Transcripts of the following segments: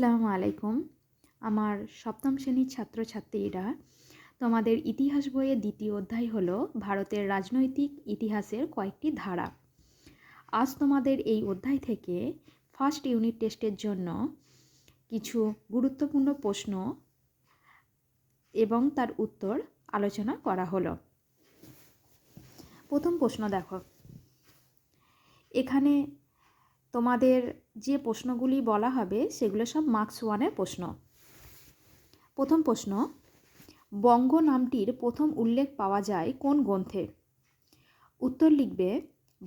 আসসালামু আলাইকুম। আমার সপ্তম শ্রেণির ছাত্রছাত্রীরা, তোমাদের ইতিহাস বইয়ের দ্বিতীয় অধ্যায় হলো ভারতের রাজনৈতিক ইতিহাসের কয়েকটি ধারা। আজ তোমাদের এই অধ্যায় থেকে ফার্স্ট ইউনিট টেস্টের জন্য কিছু গুরুত্বপূর্ণ প্রশ্ন এবং তার উত্তর আলোচনা করা হলো। প্রথম প্রশ্ন দেখো। এখানে তোমাদের যে প্রশ্নগুলি বলা হবে, সেগুলো সব মার্কস ওয়ানের প্রশ্ন। প্রথম প্রশ্ন, বঙ্গ নামটির প্রথম উল্লেখ পাওয়া যায় কোন গ্রন্থে? উত্তর লিখবে,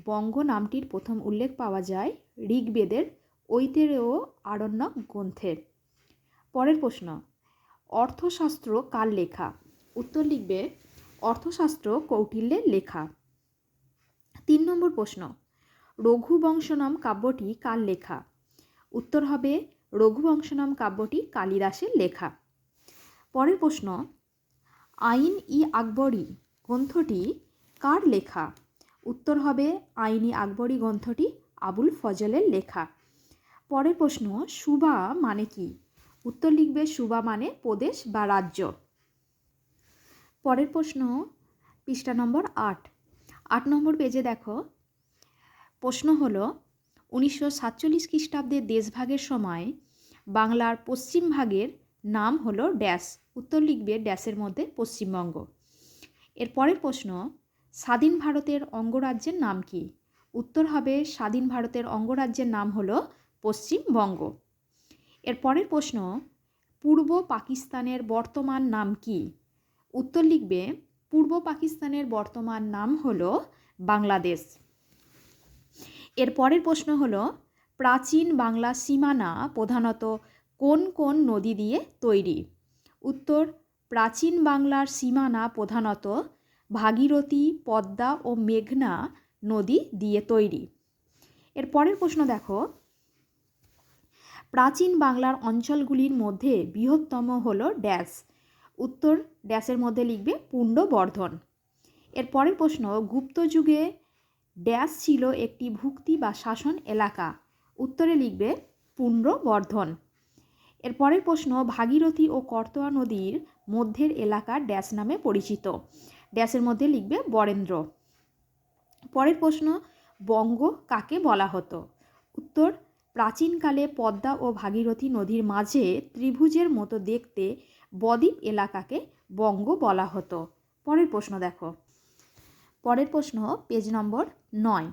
বঙ্গ নামটির প্রথম উল্লেখ পাওয়া যায় ঋগ্বেদের ঐতেরেয় আরণ্যক গ্রন্থে। পরের প্রশ্ন, অর্থশাস্ত্র কার লেখা? উত্তর লিখবে, অর্থশাস্ত্র কৌটিল্যের লেখা। তিন নম্বর প্রশ্ন রঘুবংশ নাম কাব্যটি কার লেখা? উত্তর হবে রঘুবংশ নাম কাব্যটি কালিদাসের লেখা। পরের প্রশ্ন, আইন ই আকবরী গ্রন্থটি কার লেখা? উত্তর হবে আইন আকবরী গ্রন্থটি আবুল ফজলের লেখা। পরের প্রশ্ন, সুবা মানে কি? উত্তর লিখবে, সুবা মানে প্রদেশ বা রাজ্য। পরের প্রশ্ন, পৃষ্ঠা নম্বর আট। আট নম্বর পেজে দেখো প্রশ্ন হল, উনিশশো সাতচল্লিশ খ্রিস্টাব্দের দেশভাগের সময় বাংলার পশ্চিম ভাগের নাম হলো ড্যাশ। উত্তর লিখবে ড্যাশের মধ্যে পশ্চিমবঙ্গ। এর পরের প্রশ্ন, স্বাধীন ভারতের অঙ্গরাজ্যের নাম কি? উত্তর হবে, স্বাধীন ভারতের অঙ্গরাজ্যের নাম হলো পশ্চিমবঙ্গ। এর পরের প্রশ্ন, পূর্ব পাকিস্তানের বর্তমান নাম কি? উত্তর লিখবে, পূর্ব পাকিস্তানের বর্তমান নাম হলো বাংলাদেশ। এর পরের প্রশ্ন হলো, প্রাচীন বাংলা সীমানা প্রধানত কোন কোন নদী দিয়ে তৈরি? উত্তর, প্রাচীন বাংলার সীমানা প্রধানত ভাগীরথী, পদ্মা ও মেঘনা নদী দিয়ে তৈরি। এর পরের প্রশ্ন দেখো, প্রাচীন বাংলার অঞ্চলগুলির মধ্যে বৃহত্তম হল ড্যাশ। উত্তর, ড্যাশের মধ্যে লিখবে পুণ্ডবর্ধন। এর পরের প্রশ্ন, গুপ্ত যুগে ড্যাশ ছিল একটি ভুক্তি বা শাসন এলাকা। উত্তরে লিখবে পুণ্ডবর্ধন এর পরের প্রশ্ন, ভাগীরথী ও করতোয়া নদীর মধ্যের এলাকা ড্যাশ নামে পরিচিত। ড্যাশের মধ্যে লিখবে বরেন্দ্র। পরের প্রশ্ন, বঙ্গ কাকে বলা হতো? উত্তর, প্রাচীনকালে পদ্মা ও ভাগীরথী নদীর মাঝে ত্রিভুজের মতো দেখতে বদ্বীপ এলাকাকে বঙ্গ বলা হতো। পরের প্রশ্ন দেখো। পরের প্রশ্ন পেজ নম্বর নয়।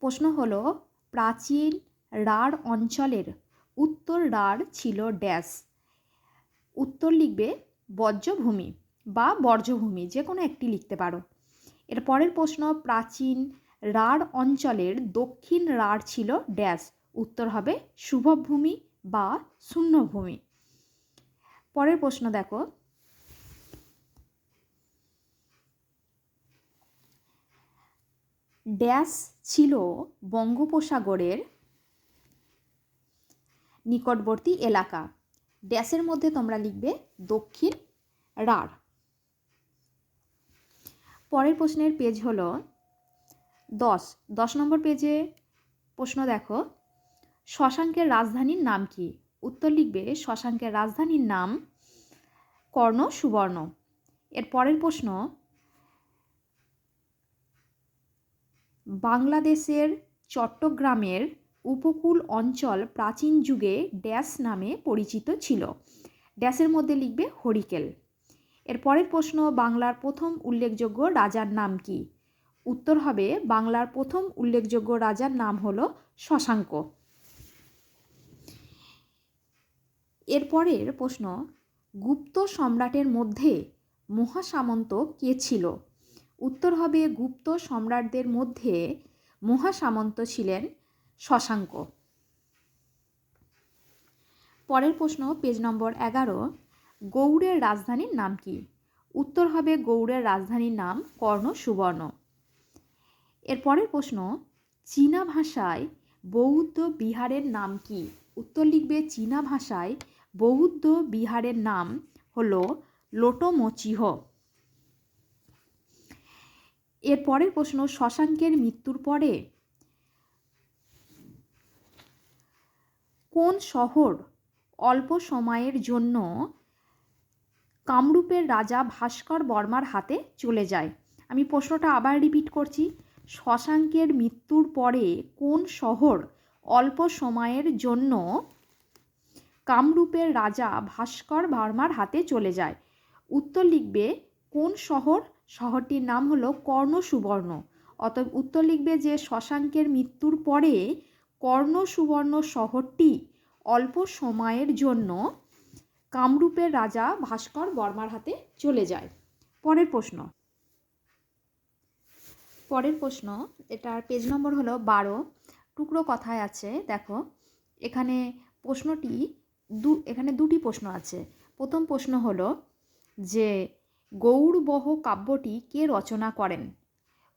প্রশ্ন হলো, প্রাচীন রাঢ় অঞ্চলের উত্তর রাঢ় ছিল ড্যাশ। উত্তর লিখবে বজ্রভূমি বা বর্জ্যভূমি যে কোনো একটি লিখতে পারো। এর পরের প্রশ্ন, প্রাচীন রাঢ় অঞ্চলের দক্ষিণ রাঢ় ছিল ড্যাশ। উত্তর হবে শুভভূমি বা শূন্যভূমি। পরের প্রশ্ন দেখো ড্যাশ ছিল বঙ্গোপসাগরের নিকটবর্তী এলাকা। ড্যাশের মধ্যে তোমরা লিখবে দক্ষিণ রাঢ়। পরের প্রশ্নের পেজ হলো দশ। দশ নম্বর পেজে প্রশ্ন দেখো, শশাঙ্কের রাজধানীর নাম কি? উত্তর লিখবে, শশাঙ্কের রাজধানীর নাম কর্ণ সুবর্ণ। এর পরের প্রশ্ন বাংলাদেশের চট্টগ্রামের উপকূল অঞ্চল প্রাচীন যুগে ড্যাশ নামে পরিচিত ছিল। ড্যাশের মধ্যে লিখবে হরিকেল। এর পরের প্রশ্ন, বাংলার প্রথম উল্লেখযোগ্য রাজার নাম কি? উত্তর হবে, বাংলার প্রথম উল্লেখযোগ্য রাজার নাম হল শশাঙ্ক। এরপরের প্রশ্ন, গুপ্ত সম্রাটের মধ্যে মহাসামন্ত কে ছিল? উত্তর হবে গুপ্ত সম্রাটদের মধ্যে মহাসামন্ত ছিলেন শশাঙ্ক। পরের প্রশ্ন, পেজ নম্বর এগারো, গৌড়ের রাজধানীর নাম কি? উত্তর হবে গৌড়ের রাজধানীর নাম কর্ণ সুবর্ণ। এর পরের প্রশ্ন, চীনা ভাষায় বৌদ্ধ বিহারের নাম কি? উত্তর লিখবে, চীনা ভাষায় বৌদ্ধ বিহারের নাম হল লোটোমোচিহ। এর পরের প্রশ্ন, শশাঙ্কের মৃত্যুর পরে কোন শহর অল্প সময়ের জন্য কামরূপের রাজা ভাস্কর বর্মার হাতে চলে যায়? আমি প্রশ্নটা আবার রিপিট করছি। শশাঙ্কের মৃত্যুর পরে কোন শহর অল্প সময়ের জন্য কামরূপের রাজা ভাস্কর বর্মার হাতে চলে যায়? উত্তর লিখবে, কোন শহর শহরটির নাম হলো কর্ণ সুবর্ণ অতএব উত্তর লিখবে যে, শশাঙ্কের মৃত্যুর পরে কর্ণ সুবর্ণ শহরটি অল্প সময়ের জন্য কামরূপের রাজা ভাস্কর বর্মার হাতে চলে যায়। পরের প্রশ্ন। পরের প্রশ্ন, এটার পেজ নম্বর হলো বারো। টুকরো কথায় আছে, দেখো, এখানে প্রশ্নটি দু, এখানে দুটি প্রশ্ন আছে। প্রথম প্রশ্ন হলো যে গৌড়বহ কাব্যটি কে রচনা করেন?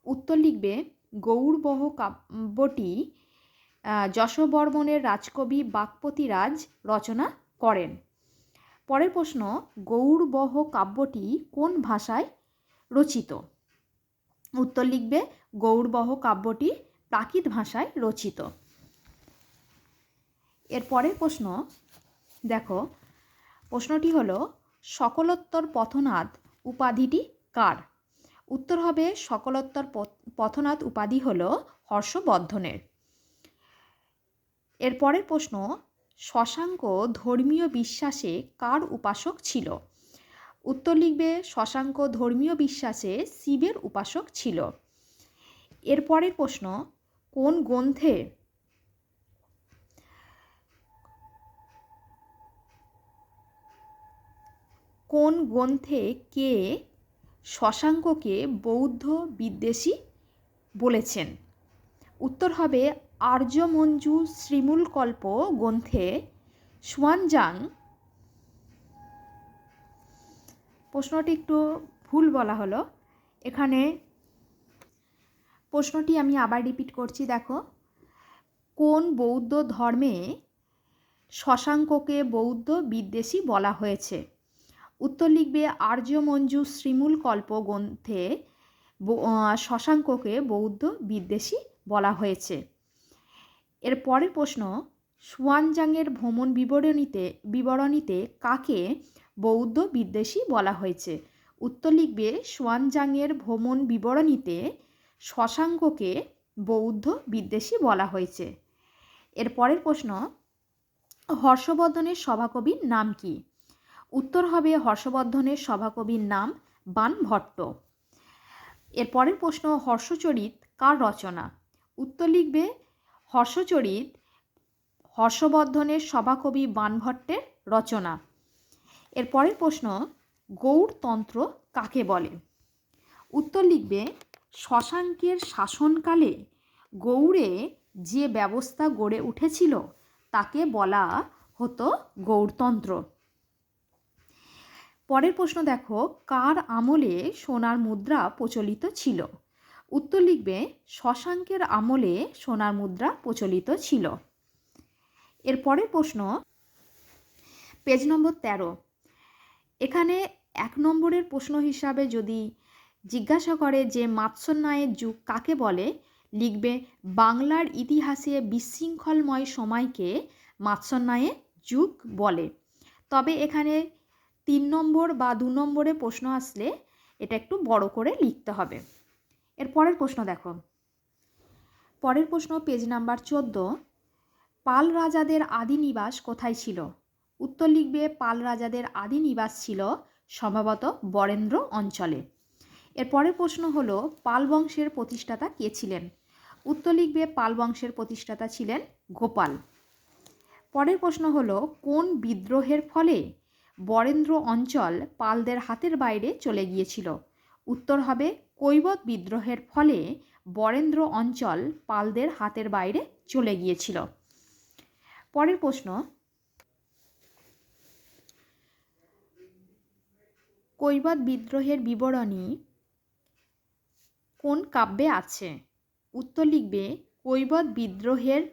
উত্তর লিখবে, গৌড়বহ কাব্যটি যশবর্মনের রাজকবি বাকপতিরাজ রচনা করেন। পরের প্রশ্ন, গৌড়বহ কাব্যটি কোন ভাষায় রচিত? উত্তর লিখবে, গৌড়বহ কাব্যটি প্রাকৃত ভাষায় রচিত। এর পরের প্রশ্ন, দেখো, প্রশ্নটি হলো, সকলোত্তর পথনাথ উপাধিটি কার? উত্তর হবে সকলোত্তর পথনাথ উপাধি হল হর্ষবর্ধনের। এর পরের প্রশ্ন, শশাঙ্ক ধর্মীয় বিশ্বাসে কার উপাসক ছিল? উত্তর লিখবে, শশাঙ্ক ধর্মীয় বিশ্বাসে শিবের উপাসক ছিল। এরপরের প্রশ্ন, কোন গ্রন্থে কোন গ্রন্থে কে শশাঙ্ককে বৌদ্ধ বিদ্বেষী বলেছেন? উত্তর হবে আর্যমঞ্জু শ্রীমূলকল্প গ্রন্থে সুয়ানজাং প্রশ্নটি একটু ভুল বলা হলো। এখানে প্রশ্নটি আমি আবার রিপিট করছি, দেখো। কোন বৌদ্ধ ধর্মে শশাঙ্ককে বৌদ্ধ বিদ্বেষী বলা হয়েছে? উত্তর লিখবে আর্য মঞ্জু শ্রীমূল কল্প গ্রন্থে শশাঙ্ককে বৌদ্ধ বিদ্বেষী বলা হয়েছে। এর পরের প্রশ্ন সুয়ানজাংয়ের ভ্রমণ বিবরণীতে বিবরণীতে কাকে বৌদ্ধ বিদ্বেষী বলা হয়েছে? উত্তর লিখবে সুয়ানজাংয়ের ভ্রমণ বিবরণীতে শশাঙ্ককে বৌদ্ধ বিদ্বেষী বলা হয়েছে। এর পরের প্রশ্ন, হর্ষবর্ধনের সভাকবির নাম কি? উত্তর হবে হর্ষবর্ধনের সভাকবির নাম বান ভট্ট। এর পরের প্রশ্ন, হর্ষচরিত কার রচনা? উত্তর লিখবে, হর্ষচরিত হর্ষবর্ধনের সভাকবি বানভট্টের রচনা। এর পরের প্রশ্ন, গৌড়তন্ত্র কাকে বলে? উত্তর লিখবে, শশাঙ্কের শাসনকালে গৌড়ে যে ব্যবস্থা গড়ে উঠেছিল, তাকে বলা হতো গৌড়তন্ত্র। পরের প্রশ্ন দেখো, কার আমলে সোনার মুদ্রা প্রচলিত ছিল? উত্তর লিখবে, শশাঙ্কের আমলে সোনার মুদ্রা প্রচলিত ছিল। এর পরের প্রশ্ন, পেজ নম্বর তেরো। এখানে এক নম্বরের প্রশ্ন হিসাবে যদি জিজ্ঞাসা করে যে মাৎসন্যায়ের যুগ কাকে বলে, লিখবে, বাংলার ইতিহাসে বিশৃঙ্খলময় সময়কে মাৎসন্যায়ের যুগ বলে। তবে এখানে তিন নম্বর বা দু নম্বরে প্রশ্ন আসলে এটা একটু বড় করে লিখতে হবে। এর পরের প্রশ্ন দেখো। পরের প্রশ্ন পেজ নাম্বার চোদ্দ। পাল রাজাদের আদি নিবাস কোথায় ছিল? উত্তর লিখবে, পাল রাজাদের আদি নিবাস ছিল সম্ভবত বরেন্দ্র অঞ্চলে। এর পরের প্রশ্ন হলো, পাল বংশের প্রতিষ্ঠাতা কে ছিলেন? উত্তর লিখবে, পাল বংশের প্রতিষ্ঠাতা ছিলেন গোপাল। পরের প্রশ্ন হলো, কোন বিদ্রোহের ফলে বরেন্দ্র অঞ্চল পালদের হাতের বাইরে চলে গিয়েছিল। উত্তর হবে কৈবত বিদ্রোহের ফলে বরেন্দ্র অঞ্চল পালদের হাতের বাইরে চলে গিয়েছিল। পরের প্রশ্ন, কৈবত বিদ্রোহের বিবরণী কোন কাব্যে আছে? উত্তর লিখবে, কৈবত বিদ্রোহের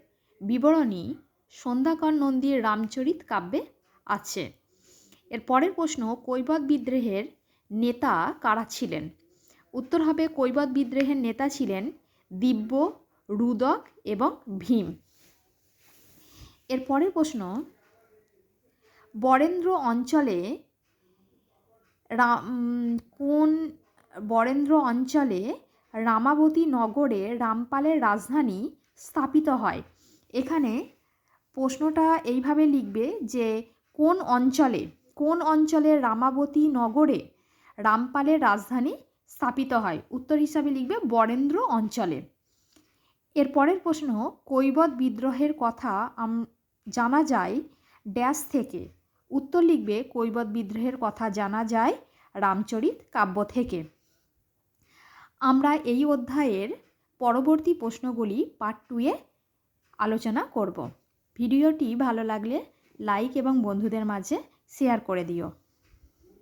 বিবরণী সন্ধ্যাকর নন্দীর রামচরিত কাব্যে আছে। এর পরের প্রশ্ন কৈবত বিদ্রোহের নেতা কারা ছিলেন? উত্তর হবে কৈবত বিদ্রোহের নেতা ছিলেন দিব্য, রুদক এবং ভীম। এর পরের প্রশ্ন, বরেন্দ্র অঞ্চলে কোন বরেন্দ্র অঞ্চলে রামাবতী নগরে রামপালের রাজধানী স্থাপিত হয়? এখানে প্রশ্নটা এইভাবে লিখবে যে, কোন অঞ্চলে কোন অঞ্চলের রামাবতী নগরে রামপালের রাজধানী স্থাপিত হয়? উত্তর হিসাবে লিখবে বরেন্দ্র অঞ্চলে। এর পরের প্রশ্ন কৈবত বিদ্রোহের কথা জানা যায় ড্যাশ থেকে। উত্তর লিখবে কৈবত বিদ্রোহের কথা জানা যায় রামচরিত কাব্য থেকে। আমরা এই অধ্যায়ের পরবর্তী প্রশ্নগুলি পার্ট টুয়ে আলোচনা করব। ভিডিওটি ভালো লাগলে লাইক এবং বন্ধুদের মাঝে শেয়ার করে দিও।